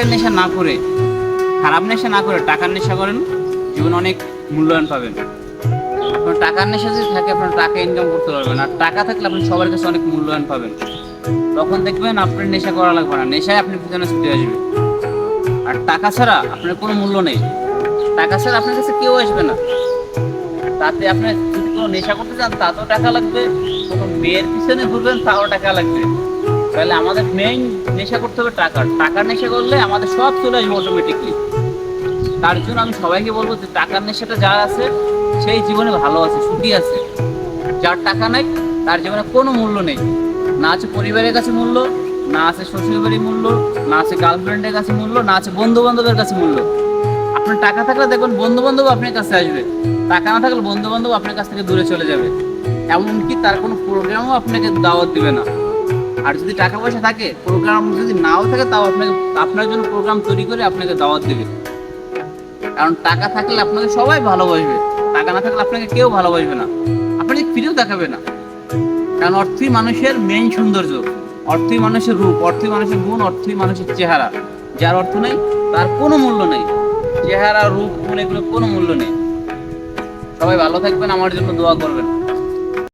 সিগারেটের নেশা না করে, খারাপ নেশা না করে টাকার নেশা করেন, জীবনে অনেক মূল্যায়ন পাবেন। আপনার টাকার নেশা যদি থাকে, আপনার টাকা ইনকাম করতে পারবেন। আর টাকা থাকলে আপনি সবার কাছে অনেক মূল্যায়ন পাবেন। তখন দেখবেন আপনার নেশা করা লাগবে না, নেশায় আপনি পিছনে ছুটে আসবে আর টাকা ছাড়া আপনার কোনো মূল্য নেই। টাকা ছাড়া আপনার কাছে কেউ আসবে না। তাতে আপনি যদি কোনো নেশা করতে চান, তাতেও টাকা লাগবে। কোনো মেয়ের পিছনে ঘুরবেন, তাও টাকা লাগবে। তাহলে আমাদের মেইন নেশা করতে হবে টাকার। টাকার নেশা করলে আমাদের সব চলে আসবে অটোমেটিকলি তার জন্য আমি সবাইকে বলব যে টাকার নেশাটা যার আছে, সেই জীবনে ভালো আছে, সুখী আছে। যার টাকা নাই, তার জীবনে কোনো মূল্য নেই। না আছে পরিবারের কাছে মূল্য, না আছে শ্বশুর বাড়ির মূল্য, না আছে গার্লফ্রেন্ডের কাছে মূল্য, না আছে বন্ধু বান্ধবের কাছে মূল্য। আপনার টাকা থাকলে দেখবেন বন্ধু বান্ধব আপনার কাছে আসবে। টাকা না থাকলে বন্ধু বান্ধব আপনার কাছ থেকে দূরে চলে যাবে। এমনকি তার কোনো প্রোগ্রামও আপনাকে দাওয়াত দিবে না। আর যদি টাকা পয়সা থাকে প্রোগ্রাম যদি নাও থাকে, তাও আপনাকে, আপনার জন্য প্রোগ্রাম তৈরি করে আপনাকে দাওয়াত দেবে। কারণ টাকা থাকলে আপনাকে সবাই ভালোবাসবে, টাকা না থাকলে আপনাকে কেউ ভালোবাসবে না। আপনাকে ফিরেও দেখাবে না। কারণ অর্থই মানুষের মেইন সৌন্দর্য, অর্থই মানুষের রূপ, অর্থই মানুষের গুণ, অর্থই মানুষের চেহারা। যার অর্থ নেই, তার কোনো মূল্য নেই। চেহারা, রূপ, গুণ এগুলো কোনো মূল্য নেই। সবাই ভালো থাকবেন, আমার জন্য দোয়া করবেন।